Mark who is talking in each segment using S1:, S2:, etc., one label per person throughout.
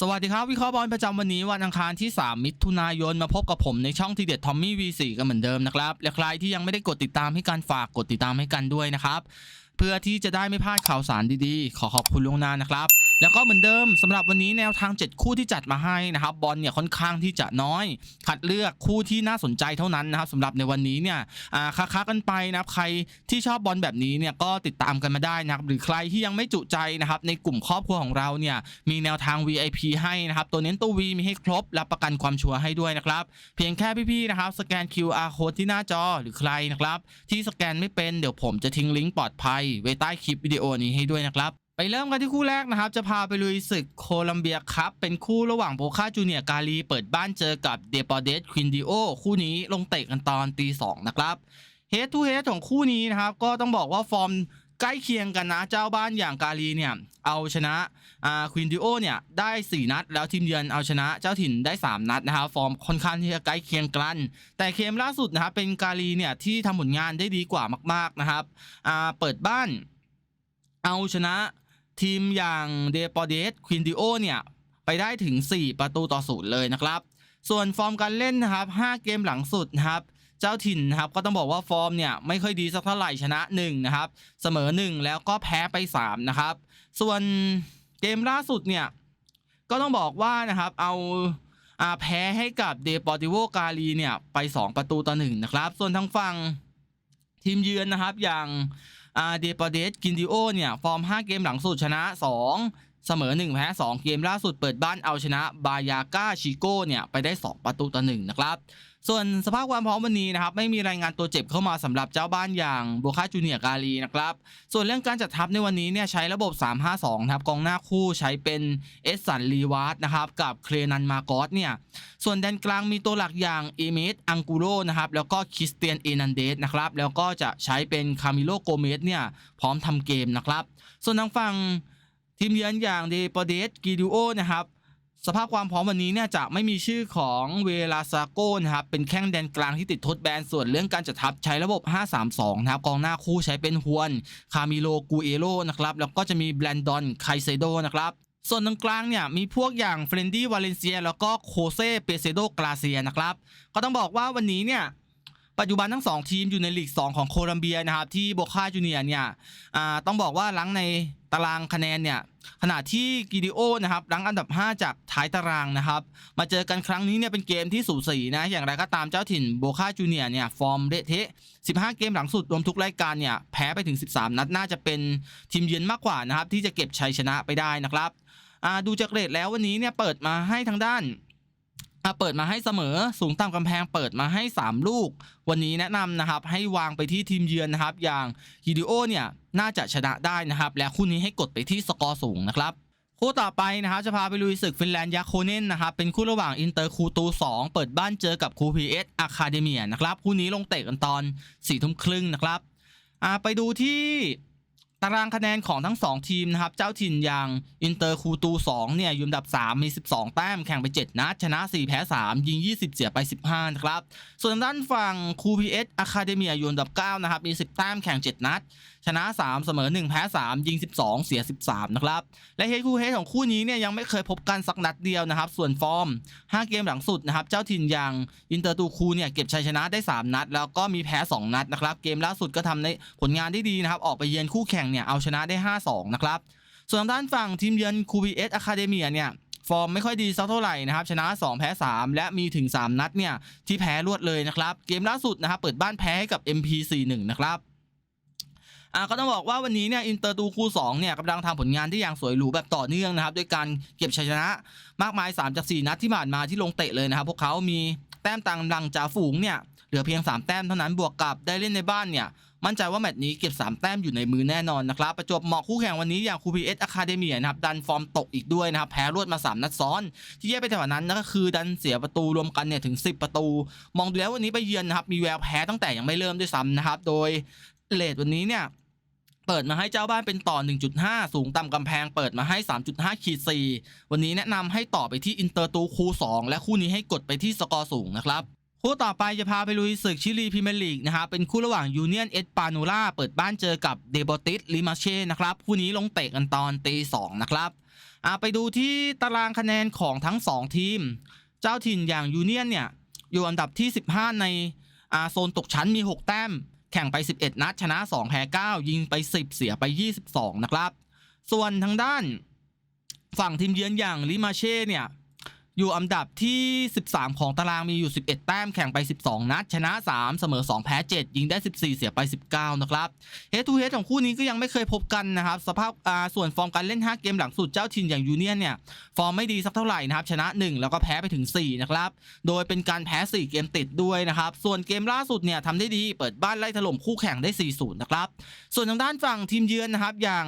S1: สวัสดีครับ วิเคราะห์บอลประจำวันนี้วันอังคารที่ 3 มิถุนายนมาพบกับผมในช่องทีเด็ดทอมมี่ V4 กันเหมือนเดิมนะครับ และใครที่ยังไม่ได้กดติดตามให้กันฝากกดติดตามให้กันด้วยนะครับ เพื่อที่จะได้ไม่พลาดข่าวสารดีๆ ขอขอบคุณล่วงหน้านะครับ แล้วก็เหมือนเดิมสำหรับวันนี้แนวทาง 7 คู่ที่จัดมาให้นะครับบอลเนี่ยค่อนข้างที่จะน้อย คัดเลือกคู่ที่น่าสนใจเท่านั้นนะครับสำหรับในวันนี้เนี่ยอ่าค้ากันไปนะครับใครที่ชอบบอลแบบนี้เนี่ยก็ติดตามกันมาได้นะครับหรือใครที่ยังไม่จุใจนะครับในกลุ่มครอบครัวของเราเนี่ยมีแนวทาง VIP ให้นะครับตัวเน้นตัว V มีให้ครบรับประกันความชัวร์ให้ด้วยนะครับเพียงแค่พี่ๆนะครับสแกน QR code ที่หน้าจอหรือใครนะครับที่สแกนไม่เป็นเดี๋ยวผมจะทิ้งลิงก์ปลอดภัยไว้ใต้คลิปวิดีโอนี้ให้ด้วยนะครับ ไปเริ่มกันที่คู่แรกนะครับ จะพาไปลุยศึกโคลัมเบียคัพเป็นคู่ระหว่างโบคาจูเนียกาลีเปิดบ้านเจอกับเดปอเดสควินดิโอคู่นี้ลงเตะกันตอนตีสองนะครับเฮดทูเฮดของคู่นี้นะครับ ก็ต้องบอกว่าฟอร์มใกล้เคียงกันนะเจ้าบ้านอย่างกาลีเนี่ย เอาชนะอ่าควินดิโอเนี่ยได้ 4 นัด แล้วทีมเยือนเอาชนะเจ้าถิ่นได้ 3 นัดนะครับฟอร์มค่อนข้างที่จะใกล้เคียงกัน แต่เกมล่าสุดนะครับเป็นกาลีเนี่ยที่ทำผลงานได้ดีกว่ามาก ๆนะครับอ่าเปิดบ้านเอาชนะ ทีมอย่างเดปอเดสควินดิโอเนี่ยไปได้ถึง 4 ประตูต่อศูนย์เลยนะครับ ส่วนฟอร์มการเล่นนะครับ5เกมหลังสุดนะครับเจ้าถิ่นนะครับก็ต้องบอกว่าฟอร์มเนี่ยไม่ค่อยดีสักเท่าไหร่ชนะ1นะครับเสมอ 1 แล้วก็แพ้ไป3นะครับส่วนเกมล่าสุดเนี่ยก็ต้องบอกว่านะครับเอาอาแพ้ให้กับเดปอติโวกาลีเนี่ยไป 2 ประตูต่อ1นะครับส่วนทางฝั่งทีมเยือนนะครับอย่าง อาเดปอเดสกินดิโอเนี่ย ฟอร์ม 5 เกมหลังสุดชนะ 2 เสมอ 1 แพ้ 2 เกมล่าสุดเปิดบ้านเอาชนะบายาก้าชิโก้เนี่ยไปได้ 2 ประตูต่อ1นะครับ ส่วนสภาพความพร้อมวันนี้นะครับไม่มีรายงานตัวเจ็บเข้ามาสำหรับเจ้าบ้านอย่างโบคาจูเนียกาลีนะครับ ส่วนเรื่องการจัดทัพในวันนี้เนี่ยใช้ระบบ 352นะครับกองหน้าคู่ใช้เป็นเอสสันลีวาร์ดนะครับกับเครนันมาโกสเนี่ยส่วนแดนกลางมีตัวหลักอย่างเอเมสอังกูโรนะครับแล้วก็คริสเตียนเอนันเดสนะครับแล้วก็จะใช้เป็นคามิโลโกเมสเนี่ยพร้อมทำเกมนะครับส่วนทางฝั่ง ทีมเยือนอย่างเดปอเดสกิดิโอนะครับสภาพความพร้อมวันนี้เนี่ยจะไม่มีชื่อของเวลาซาโก้นะครับเป็นแข้งแดนกลางที่ติดทดแบนส่วนเรื่องการจัดทัพใช้ระบบ 532 นะครับกองหน้าคู่ใช้เป็นฮวนคามิโลกูเอโรนะครับแล้วก็จะมีแบรนดอนไคเซโดนะครับส่วนตรงกลางเนี่ยมีพวกอย่างเฟรนดี้วาเลนเซียแล้วก็โคเซเปเซโดกราเซียนะครับก็ต้องบอกว่าวันนี้เนี่ย ปัจจุบันทั้ง 2 ทีมอยู่ในลีก 2 ของโคลัมเบียนะครับที่โบคาจูเนียเนี่ยต้องบอกว่าหลังในตารางคะแนนเนี่ยขณะที่กิดิโอนะครับหลังอันดับ 5 จากท้ายตารางนะครับ มาเจอกันครั้งนี้เนี่ยเป็นเกมที่สูสีนะอย่างไรก็ตามเจ้าถิ่นโบคาจูเนียเนี่ยฟอร์มเละเทะ 15 เกมหลังสุดรวมทุกรายการเนี่ยแพ้ไปถึง 13 นัดน่าจะเป็นทีมเยือนมากกว่านะครับที่จะเก็บชัยชนะไปได้นะครับดูจากเรทแล้ววันนี้เนี่ยเปิดมาให้ทางด้าน อ่าเปิดมาให้เสมอสูงตามกำแพงเปิดมาให้ 3 ลูก วันนี้แนะนำนะครับให้วางไปที่ทีมเยือนนะครับ อย่างฮิดิโอเนี่ยน่าจะชนะได้นะครับ และคู่นี้ให้กดไปที่สกอร์สูงนะครับคู่ต่อไปนะครับจะพาไปลุยศึกฟินแลนด์ยาโคเนนนะครับเป็นคู่ระหว่างอินเตอร์คูตู 2 เปิดบ้านเจอกับคูพีเอสอะคาเดเมียนะครับคู่นี้ลงเตะกันตอน4ี่ทุ่มครึ่งนะครับไปดูที่ ตารางคะแนนของทั้ง 2 ทีมนะครับ เจ้าถิ่นอย่างอินเตอร์คูตู2เนี่ยยืนดับ 3 มี 12 แต้มแข่งไป 7 นัด ชนะ 4 แพ้ 3 ยิง 20 เสียไป 15 นะครับ ส่วนด้านฝั่งคูพีเอสอะคาเดเมียอยู่อันดับ 9 นะครับ มี 10 แต้มแข่ง 7 นัด ชนะ 3 เสมอ 1 แพ้ 3 ยิง 12 เสีย 13 นะครับ และเฮดคู่เฮดของคู่นี้เนี่ยยังไม่เคยพบกันสักนัดเดียวนะครับ ส่วนฟอร์ม 5 เกมหลังสุดนะครับ เจ้าถิ่นอย่างอินเตอร์ตูคูเนี่ยเก็บชัยชนะได้ 3 นัด แล้วก็มีแพ้ 2 นัดนะครับ เกมล่าสุดก็ทำในผลงานได้ดีนะครับ ออกไปเยือนคู่แข่งเนี่ยเอาชนะได้ 5-2 นะครับ ส่วนทางด้านฝั่งทีมเยือนคูบีเอสอะคาเดเมียเนี่ยฟอร์มไม่ค่อยดีสักเท่าไหร่นะครับ ชนะ 2 แพ้ 3 และมีถึง 3 นัดเนี่ยที่แพ้รวดเลยนะครับ เกมล่าสุดนะครับเปิดบ้านแพ้ให้กับ MP41 นะครับ อ่าก็ต้องบอกว่าวันนี้เนี่ยอินเตอร์ตูคู2เนี่ยกำลังทำผลงานที่อย่างสวยหรูแบบต่อเนื่องนะครับด้วยการเก็บชัยชนะมากมาย3จาก4นัดที่ผ่านมาที่ลงเตะเลยนะครับพวกเขามีแต้มต่างกำลังจ่าฝูงเนี่ยเหลือเพียง 3 แต้มเท่านั้นบวกกับได้เล่นในบ้านเนี่ยมั่นใจว่าแมตช์นี้เก็บ 3 แต้มอยู่ในมือแน่นอนนะครับ ประจบเหมาะคู่แข่งวันนี้อย่างคูพีเอสอะคาเดเมียนะครับ ดันฟอร์มตกอีกด้วยนะครับ แพ้รวดมา 3 นัดซ้อน ที่แย่ไปแต่ว่านั้นก็คือดันเสียประตูรวมกันเนี่ยถึง 10 ประตู มองดูแล้ววันนี้ไปเยือนนะครับ มีแววแพ้ตั้งแต่ยังไม่เริ่มด้วยซ้ำนะครับ โดยเลทวันนี้เนี่ย เปิดมาให้เจ้าบ้านเป็นต่อ 1.5 สูงต่ำกำแพงเปิดมาให้ 3.5ขีด4วันนี้แนะนำให้ต่อไปที่อินเตอร์ตูคู 2 และคู่นี้ให้กดไปที่สกอร์สูงนะครับคู่ต่อไปจะพาไปลุยศึกชิลีพรีเมียร์ลีกนะครับเป็นคู่ระหว่างยูเนียนเอสปานูล่าเปิดบ้านเจอกับเดโบติสลิมาเช่นะครับคู่นี้ลงเตะกันตอนตีสองนะครับไปดูที่ตารางคะแนนของทั้ง 2 ทีม เจ้าถิ่นอย่างยูเนียนเนี่ยอยู่อันดับที่ 15 ในอาโซนตกชั้นมี 6 แต้ม แข่งไป 11 นัด ชนะ 2 แพ้ 9 ยิงไป 10 เสียไป 22 นะครับ ส่วนทางด้าน ฝั่งทีมเยือนอย่างลิมาเช่เนี่ย อยู่อันดับที่ 13 ของตารางมีอยู่ 11 แต้มแข่งไป 12 นัด ชนะ 3 เสมอ 2 แพ้ 7 ยิงได้ 14 เสียไป 19 นะครับเฮดทูเฮดของคู่นี้ก็ยังไม่เคยพบกันนะครับ สภาพอ่าส่วนฟอร์มการเล่น 5 เกมหลังสุดเจ้าถิ่นอย่างยูเนียนเนี่ย ฟอร์มไม่ดีสักเท่าไหร่นะครับ ชนะ 1 แล้วก็แพ้ไปถึง 4 นะครับ โดยเป็นการแพ้ 4 เกมติดด้วยนะครับ ส่วนเกมล่าสุดเนี่ยทำได้ดีเปิดบ้านไล่ถล่มคู่แข่งได้ 4-0 นะครับ ส่วนทางด้านฝั่งทีมเยือนนะครับอย่าง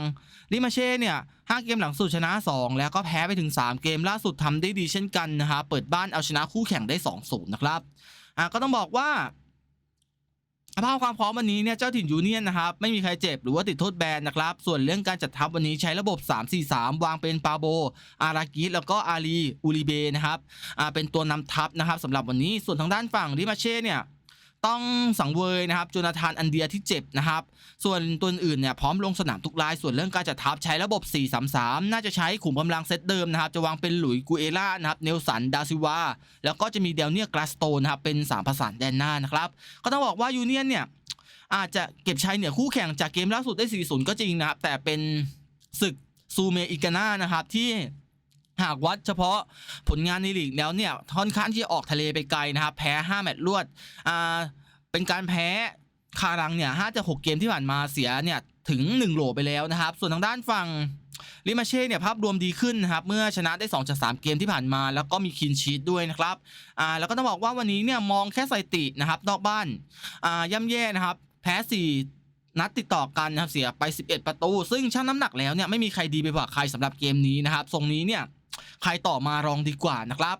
S1: ลิมาเช่เนี่ย 5 เกมหลังสุดชนะ 2 แล้วก็แพ้ไปถึง 3 เกมล่าสุดทำได้ดีเช่นกันนะครับเปิดบ้านเอาชนะคู่แข่งได้ 2-0 นะครับอะก็ต้องบอกว่าภาพความพร้อมวันนี้เนี่ยเจ้าถิ่นยูเนียนนะครับไม่มีใครเจ็บหรือว่าติดโทษแบนนะครับ ส่วนเรื่องการจัดทัพวันนี้ใช้ระบบ 3-4-3 วางเป็นปาโบ อารากิสแล้วก็อาลีอูริเบนะครับอ่าเป็นตัวนำทัพนะครับสำหรับวันนี้ส่วนทางด้านฝั่งริมาเช่เนี่ย ต้องสังเวยนะครับโจนาธานอันเดียที่เจ็บนะครับ ส่วนตัวอื่นเนี่ยพร้อมลงสนามทุกราย ส่วนเรื่องการจัดทัพใช้ระบบ 4-3-3 น่าจะใช้ขุมกำลังเซตเดิมนะครับ จะวางเป็นหลุยกูเอล่านะครับเนลสันดาซิวาแล้วก็จะมีเดลเนียกราสโตนนะครับเป็นสามประสานแดนหน้านะครับ ก็ต้องบอกว่ายูเนียนเนี่ยอาจจะเก็บชัยเหนือคู่แข่งจากเกมล่าสุดได้ 4-0 ก็จริงนะครับแต่เป็นศึกซูเมอิกาน่านะครับที่ หากวัดเฉพาะผลงานในลีกแล้วเนี่ยค่อนข้างที่ออกทะเลไปไกลนะครับแพ้ 5 แมตช์รวดอ่าเป็นการแพ้คารังเนี่ย5จากเกมที่ผ่านมาเสียเนี่ยถึง 1 โหลไปแล้วนะครับ ส่วนทางด้านฝั่งลิมาเช่เนี่ยภาพรวมดีขึ้นนะครับ เมื่อชนะได้2จาก3เกมที่ผ่านมา แล้วก็มีคินชีตด้วยนะครับอ่าแล้วก็ต้องบอกว่าวันนี้เนี่ยมองแค่สถิตินะครับนอกบ้านอ่าย่ำแย่นะครับ แพ้ 4นัดติดต่อกันนะครับเสียไป 11 ประตู ซึ่งชั่งน้ำหนักแล้วเนี่ยไม่มีใครดีไปกว่าใครสำหรับเกมนี้นะครับทรงนี้เนี่ย ใครต่อมารองดีกว่านะครับ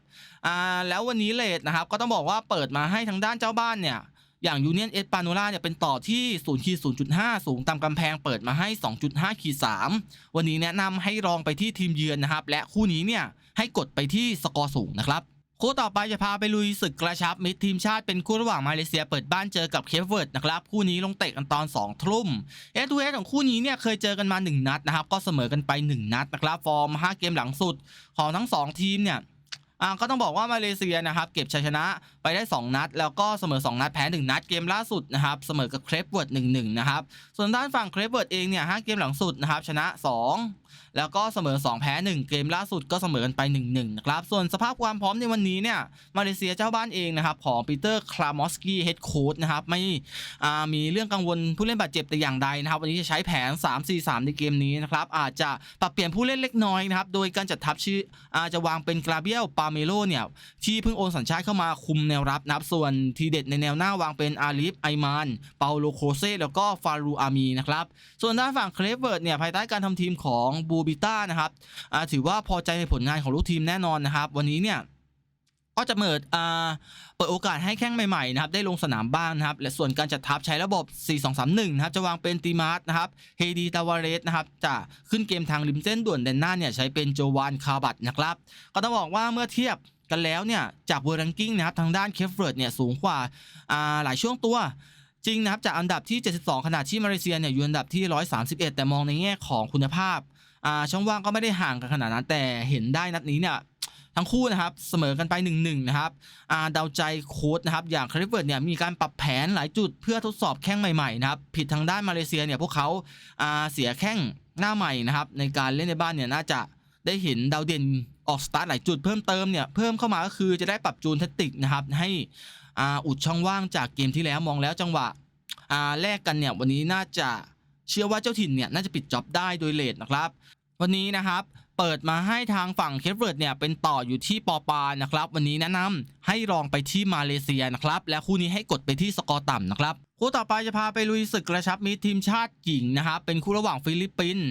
S1: อ่าแล้ววันนี้เลทนะครับก็ต้องบอกว่าเปิดมาให้ทางด้านเจ้าบ้านเนี่ยอย่างยูเนียนเอสปาโนล่าเนี่ยเป็นต่อที่0ขีด0.5สูงตามกำแพงเปิดมาให้ 2.5ขีด3วันนี้แนะนำให้รองไปที่ทีมเยือนนะครับ และคู่นี้เนี่ยให้กดไปที่สกอร์สูงนะครับ คู่ต่อไปจะพาไปลุยศึกกระชับมิตรทีมชาติเป็นคู่ระหว่างมาเลเซียเปิดบ้านเจอกับเคปเวิร์ดนะครับคู่นี้ลงเตะกันตอน2ทุ่มเอทูเอของคู่นี้เนี่ยเคยเจอกันมา 1 นัดนะครับก็เสมอกันไป 1 นัดนะครับฟอร์ม 5 เกมหลังสุดของทั้ง 2 ทีมเนี่ย อ่าก็ต้องบอกว่ามาเลเซียนะครับเก็บชัยชนะไปได้ 2 นัด แล้วก็เสมอ 2 นัดแพ้ 1 นัดเกมล่าสุดนะครับเสมอกับเครปเวิร์ด1-1นะครับส่วนด้านฝั่งเครปเวิร์ดเองเนี่ย5เกมหลังสุดนะครับชนะ 2 แล้วก็เสมอ 2 แพ้ 1 เกมล่าสุดก็เสมอกันไป 1-1นะครับส่วนสภาพความพร้อมในวันนี้เนี่ยมาเลเซียเจ้าบ้านเองนะครับของปีเตอร์คลามอสกี้เฮดโค้ชนะครับไม่อ่ามีเรื่องกังวลผู้เล่นบาดเจ็บแต่อย่างใดนะครับวันนี้จะใช้แผน 3-4-3 ในเกมนี้นะครับอาจจะปรับเปลี่ยนผู้เล่นเล็กน้อยนะครับโดยการจัดทัพชื่ออาจะวางเป็นกราเบียลปาเมโลเนี่ยที่เพิ่งโอนสัญชาติเข้ามาคุมแนวรับนะครับส่วนทีเด็ดในแนวหน้าวางเป็นอาลิฟไอมานเปาโลโคเซแล้วก็ฟารูอามีนะครับส่วนด้านฝั่งเคลเวิร์ดเนี่ยภายใต้การทำทีมของบูบิต้านะครับถือว่าพอใจในผลงานของลูกทีมแน่นอนนะครับ วันนี้เนี่ย ก็จะเปิดเปิดโอกาสให้แข้งใหม่ๆนะครับได้ลงสนามบ้างนะครับและส่วนการจัดทัพใช้ระบบ 4-2-3-1 นะครับจะวางเป็นตีมาร์สนะครับเฮดีตาวาเรสนะครับจะขึ้นเกมทางริมเส้นด่วนแดนหน้าเนี่ยใช้เป็นโจวานคาบัตนะครับ ก็ต้องบอกว่าเมื่อเทียบกันแล้วเนี่ยจากเวอร์รังกิ้งนะครับทางด้านเคฟเวิร์ดเนี่ยสูงกว่าหลายช่วงตัวจริงนะครับจากอันดับที่ 72 ขณะที่มาเลเซียเนี่ยอยู่อันดับที่ 131 แต่มองในแง่ของคุณภาพช่องว่างก็ไม่ได้ห่างกันขนาดนั้นแต่เห็นได้นัดนี้เนี่ย ทั้งคู่นะครับเสมอกันไป 1-1 นะครับอาเดาใจโค้ดนะครับอย่างคาริเวิร์ดเนี่ยมีการปรับแผนหลายจุดเพื่อทดสอบแข้งใหม่ๆนะครับผิดทางด้านมาเลเซียเนี่ยพวกเขาเสียแข้งหน้าใหม่นะครับในการเล่นในบ้านเนี่ยน่าจะได้เห็นดาวเด่นออกสตาร์ทหลายจุดเพิ่มเติมเนี่ยเพิ่มเข้ามาก็คือจะได้ปรับจูนแทคติกนะครับให้อุดช่องว่างจากเกมที่แล้วมองแล้วจังหวะแลกกันเนี่ยวันนี้น่าจะเชื่อว่าเจ้าถิ่นเนี่ยน่าจะปิดจ็อบได้โดยเลทนะครับ วันนี้นะครับ เปิดมาให้ทางฝั่งเคฟเวิร์ดเนี่ยเป็นต่ออยู่ที่ปอปานะครับ วันนี้แนะนำให้ลองไปที่มาเลเซียนะครับ และคู่นี้ให้กดไปที่สกอร์ต่ำนะครับคู่ต่อไปจะพาไปลุยศึกกระชับมิตรทีมชาติหญิงนะครับเป็นคู่ระหว่างฟิลิปปินส์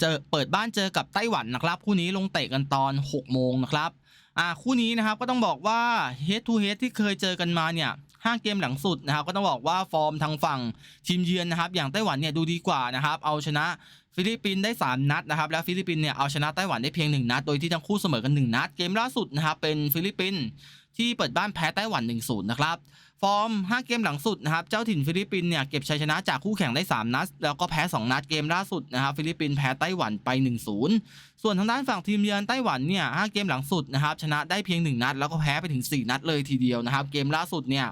S1: เจอเปิดบ้านเจอกับไต้หวันนะครับ คู่นี้ลงเตะกันตอน 6 โมงนะครับอ่าคู่นี้นะครับก็ต้องบอกว่า head to head ที่เคยเจอกันมาเนี่ย ห้าเกมหลังสุดนะครับก็ต้องบอกว่าฟอร์มทางฝั่งทีมเยือนนะครับ อย่างไต้หวันเนี่ยดูดีกว่านะครับ เอาชนะฟิลิปปินส์ได้ 3 นัดนะครับ แล้วฟิลิปปินส์เนี่ยเอาชนะไต้หวันได้เพียง 1 นัด โดยที่ทั้งคู่เสมอกัน 1 นัด เกมล่าสุดนะครับเป็นฟิลิปปินส์ที่เปิดบ้านแพ้ไต้หวัน 1-0 นะครับ ฟอร์ม 5 เกมหลังสุดนะครับ เจ้าถิ่นฟิลิปปินส์เนี่ยเก็บชัยชนะจากคู่แข่งได้ 3 นัด แล้วก็แพ้ 2 นัดเกมล่าสุดนะครับ ฟิลิปปินส์แพ้ไต้หวันไป 1-0 ส่วนทางด้านฝั่งทีมเยือนไต้หวันเนี่ย 5 เกมหลังสุดนะครับ ชนะได้เพียง 1 นัด แล้วก็แพ้ไปถึง 4 นัดเลยทีเดียวนะครับ เกมล่าสุดเนี่ย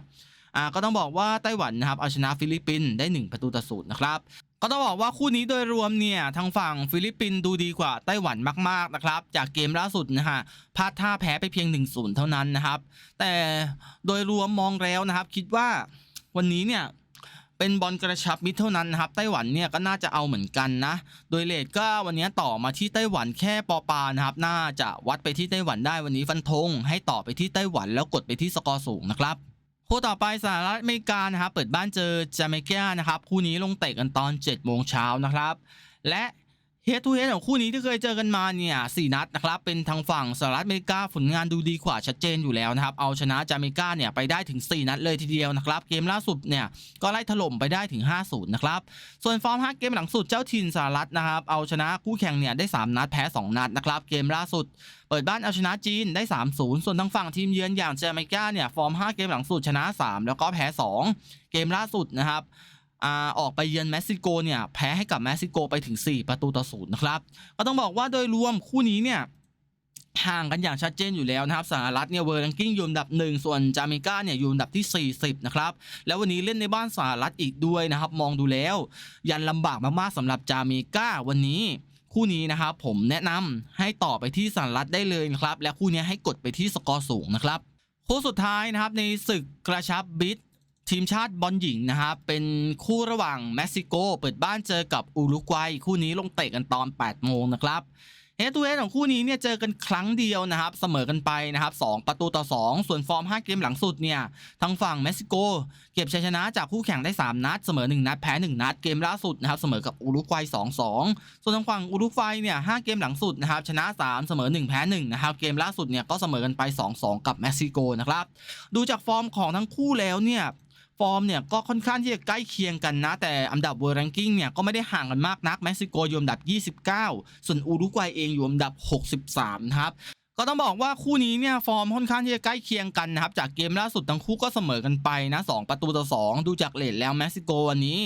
S1: อ่าก็ต้องบอกว่าไต้หวันนะครับเอาชนะฟิลิปปินส์ได้ 1 ประตูต่อศูนย์นะครับ ก็ต้องบอกว่าคู่นี้โดยรวมเนี่ยทางฝั่งฟิลิปปินส์ดูดีกว่าไต้หวันมากๆนะครับ จากเกมล่าสุดนะฮะพลาดท่าแพ้ไปเพียง 1-0 เท่านั้นนะครับ แต่โดยรวมมองแล้วนะครับ คิดว่าวันนี้เนี่ยเป็นบอลกระชับมิตรเท่านั้นนะครับไต้หวันเนี่ยก็น่าจะเอาเหมือนกันนะ โดยเลทก็วันนี้ต่อมาที่ไต้หวันแค่ปอปานะครับ น่าจะวัดไปที่ไต้หวันได้วันนี้ฟันธงให้ต่อไปที่ไต้หวันแล้วกดไปที่สกอร์สูงนะครับ คู่ต่อไปสหรัฐอเมริกานะครับเปิดบ้านเจอจาเมกานะครับคู่นี้ลงเตะกันตอน7โมงเช้านะครับ และ เฮดทูเฮดของคู่นี้ที่เคยเจอกันมาเนี่ยสี่นัดนะครับเป็นทางฝั่งสหรัฐอเมริกาผลงานดูดีกว่าชัดเจนอยู่แล้วนะครับเอาชนะจาเมกาเนี่ยไปได้ถึง 4 นัดเลยทีเดียวนะครับเกมล่าสุดเนี่ยก็ไล่ถล่มไปได้ถึง 5-0 นะครับส่วนฟอร์ม5เกมหลังสุดเจ้าถิ่นสหรัฐนะครับเอาชนะคู่แข่งเนี่ยได้ 3 นัดแพ้ 2 นัดนะครับเกมล่าสุด เปิดบ้านเอาชนะจีนได้ 3-0 ส่วนทางฝั่งทีมเยือนอย่างจาเมกาเนี่ยฟอร์ม 5 เกมหลังสุดชนะ 3 แล้วก็แพ้ 2 เกมล่าสุดนะครับ อออกไปเยือนเม็กซิโกเนี่ยแพ้ให้กับเม็กซิโกไปถึง 4 ประตูต่อศูนย์นะครับ ก็ต้องบอกว่าโดยรวมคู่นี้เนี่ยห่างกันอย่างชัดเจนอยู่แล้วนะครับสหรัฐเนี่ยเวอร์รังกิ้งอยู่อันดับหนึ่งส่วนจาเมกาเนี่ยอยู่อันดับที่ 40 นะครับ แล้ววันนี้เล่นในบ้านสหรัฐอีกด้วยนะครับ มองดูแล้ว ยันลำบากมากๆสำหรับจาเมกาวันนี้คู่นี้นะครับผมแนะนำให้ต่อไปที่สหรัฐได้เลยนะครับ และคู่นี้ให้กดไปที่สกอร์สูงนะครับคู่สุดท้ายนะครับในศึกกระชับบิด ทีมชาติบอลหญิงนะครับ เป็นคู่ระหว่างเม็กซิโก เปิดบ้านเจอกับอุรุกวัย คู่นี้ลงเตะกันตอน 8 โมงนะครับเฮตูเฮของคู่นี้เนี่ยเจอกันครั้งเดียวนะครับ เสมอกันไปนะครับ 2 ประตูต่อ 2 ส่วนฟอร์ม 5 เกมหลังสุดเนี่ยทางฝั่งเม็กซิโก เก็บชัยชนะจากคู่แข่งได้ 3 นัด เสมอ 1 นัดแพ้ 1 นัดเกมล่าสุดนะครับเสมอกับอุรุกวัย 2-2 ส่วนทางฝั่งอุรุกวัยเนี่ย5เกมหลังสุดนะครับชนะ 3 เสมอ 1 แพ้1นะครับเกมล่าสุดเนี่ยก็เสมอกันไป 2-2 กับเม็กซิโกนะครับดูจากฟอร์มของทั้งคู่แล้วเนี่ย ฟอร์มเนี่ยก็ค่อนข้างที่จะใกล้เคียงกันนะ แต่อันดับเวอร์ r รงกิ้งเนี่ยก็ไม่ได้ห่างกันมากนักเม็กซิโกอยู่อันดับ 29 ส่วนอุรุกวัยเองอยู่อันดับ 63นะครับก็ต้องบอกว่าคู่นี้เนี่ยฟอร์มค่อนข้างที่จะใกล้เคียงกันนะครับจากเกมล่าสุดทั้งคู่ก็เสมอกันไปนะ2ประตูต่อ 2 ดูจากเลทแล้วเม็กซิโกวันนี้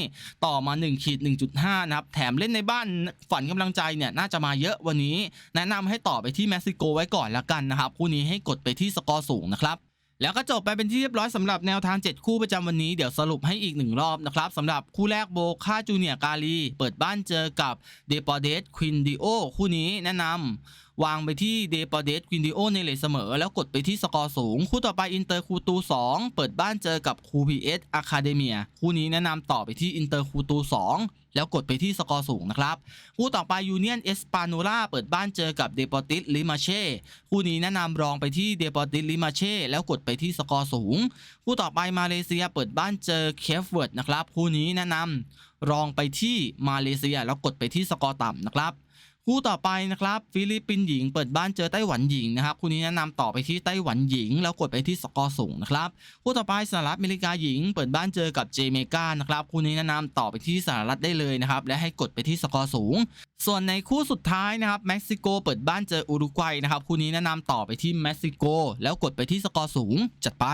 S1: ต่อมา1ขีด1.5นะครับแถมเล่นในบ้านฝันกำลังใจเนี่ยน่าจะมาเยอะวันนี้ แนะนำให้ต่อไปที่เม็กซิโกไว้ก่อนละกันนะครับคู่นี้ให้กดไปที่สกอร์สูงนะครับ แล้วก็จบไปเป็นที่เรียบร้อยสำหรับแนวทาง 7 คู่ประจำวันนี้เดี๋ยวสรุปให้อีกหนึ่งรอบนะครับสำหรับคู่แรกโบคาจูเนียกาลี เปิดบ้านเจอกับเดปอเดสควินดิโอคู่นี้แนะนำวางไปที่เดปอเดสควินดิโอในเลทเสมอ แล้วกดไปที่สกอร์สูง คู่ต่อไปอินเตอร์คูตู 2 เปิดบ้านเจอกับคูพีเอสอะคาเดเมียคู่นี้แนะนำต่อไปที่อินเตอร์คูตู 2 แล้วกดไปที่สกอร์สูงนะครับ คู่ต่อไปยูเนียนเอสปาโนล่าเปิดบ้านเจอกับเดปอติสลิมาเช่คู่นี้แนะนำรองไปที่เดปอติสลิมาเช่แล้วกดไปที่สกอร์สูง คู่ต่อไปมาเลเซียเปิดบ้านเจอเคฟเวิร์ดนะครับคู่นี้แนะนำรองไปที่มาเลเซียแล้วกดไปที่สกอร์ต่ำนะครับ คู่ต่อไปนะครับฟิลิปปินส์หญิงเปิดบ้านเจอไต้หวันหญิงนะครับคู่นี้แนะนำต่อไปที่ไต้หวันหญิง แล้วกดไปที่สกอร์สูงนะครับคู่ต่อไปสหรัฐอเมริกาหญิง เปิดบ้านเจอกับเจเมกานะครับคู่นี้แนะนำต่อไปที่สหรัฐได้เลยนะครับและให้กดไปที่สกอร์สูง ส่วนในคู่สุดท้ายนะครับเม็กซิโกเปิดบ้านเจออุรุกวัยนะครับคู่นี้แนะนำต่อไปที่เม็กซิโก แล้วกดไปที่สกอร์สูงจัดไป